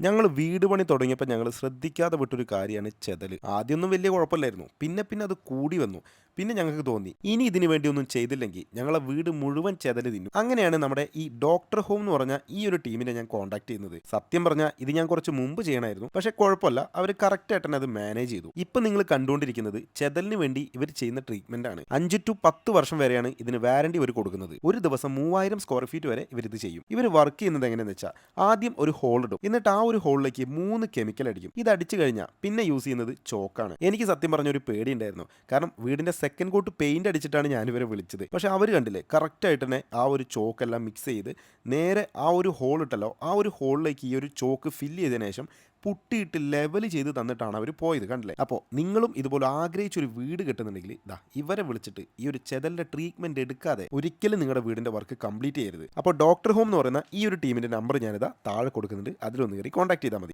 ഞങ്ങൾ വീട് പണി തുടങ്ങിയപ്പോൾ ഞങ്ങൾ ശ്രദ്ധിക്കാതെ വിട്ടൊരു കാര്യമാണ് ചെതൽ ആദ്യമൊന്നും വലിയ കുഴപ്പമില്ലായിരുന്നു. പിന്നെ പിന്നെ അത് കൂടി വന്നു. പിന്നെ ഞങ്ങൾക്ക് തോന്നി ഇനി ഇതിനു വേണ്ടി ഒന്നും ചെയ്തില്ലെങ്കിൽ ഞങ്ങളെ വീട് മുഴുവൻ ചെതൽ തിന്നും. അങ്ങനെയാണ് നമ്മുടെ ഈ ഡോക്ടർ ഹോം എന്ന് പറഞ്ഞ ഈ ഒരു ടീമിനെ ഞാൻ കോൺടാക്ട് ചെയ്യുന്നത്. സത്യം പറഞ്ഞാൽ ഇത് ഞാൻ കുറച്ച് മുമ്പ് ചെയ്യണമായിരുന്നു പക്ഷേ കുഴപ്പമില്ല. അവർ കറക്റ്റ് ആയിട്ട് അത് മാനേജ് ചെയ്തു. ഇപ്പം നിങ്ങൾ കണ്ടുകൊണ്ടിരിക്കുന്നത് ചെതലിന് വേണ്ടി ഇവർ ചെയ്യുന്ന ട്രീറ്റ്മെന്റ് ആണ്. അഞ്ച് ടു പത്ത് വർഷം വരെയാണ് ഇതിന് വാരണ്ടി ഇവർ കൊടുക്കുന്നത്. ഒരു ദിവസം മൂവായിരം സ്ക്വയർ ഫീറ്റ് വരെ ഇവർ ഇത് ചെയ്യും. ഇവർ വർക്ക് ചെയ്യുന്നത് എങ്ങനെയെന്ന് വെച്ചാൽ ആദ്യം ഒരു ഹോൾ ഇടും. എന്നിട്ട് ആ ഒരു ഹോളിലേക്ക് മൂന്ന് കെമിക്കൽ അടിക്കും. ഇത് അടിച്ചു കഴിഞ്ഞാൽ പിന്നെ യൂസ് ചെയ്യുന്നത് ചോക്കാണ് എനിക്ക് സത്യം പറഞ്ഞ ഒരു പേടി ഉണ്ടായിരുന്നു കാരണം വീടിന്റെ സെക്കൻഡ് കോട്ട് പെയിന്റ് അടിച്ചിട്ടാണ് ഞാൻ ഇവരെ വിളിച്ചത്. പക്ഷെ അവർ കണ്ടില്ലേ കറക്റ്റ് ആയിട്ട് തന്നെ ആ ഒരു ചോക്കെല്ലാം മിക്സ് ചെയ്ത് നേരെ ആ ഒരു ഹോൾ ഇട്ടല്ലോ. ആ ഒരു ഹോളിലേക്ക് ഈ ഒരു ചോക്ക് ഫില്ല് ചെയ്തതിനു ശേഷം പുട്ടിയിട്ട് ലെവൽ ചെയ്ത് തന്നിട്ടാണ് അവർ പോയത് കണ്ടില്ലേ? അപ്പോൾ നിങ്ങളും ഇതുപോലെ ആഗ്രഹിച്ചൊരു വീട് കിട്ടുന്നുണ്ടെങ്കിൽ ഇതാ ഇവരെ വിളിച്ചിട്ട് ഈ ഒരു ചെതലിന്റെ ട്രീറ്റ്മെന്റ് എടുക്കാതെ ഒരിക്കലും നിങ്ങളുടെ വീടിന്റെ വർക്ക് കംപ്ലീറ്റ് ചെയ്യരുത്. അപ്പോൾ ഡോക്ടർ ഹോം എന്ന് പറയുന്ന ഈ ഒരു ടീമിന്റെ നമ്പർ ഞാനിതാ താഴെ കൊടുക്കുന്നുണ്ട്. അതിലൊന്ന് കയറി കോൺടാക്ട് ചെയ്താൽ മതി.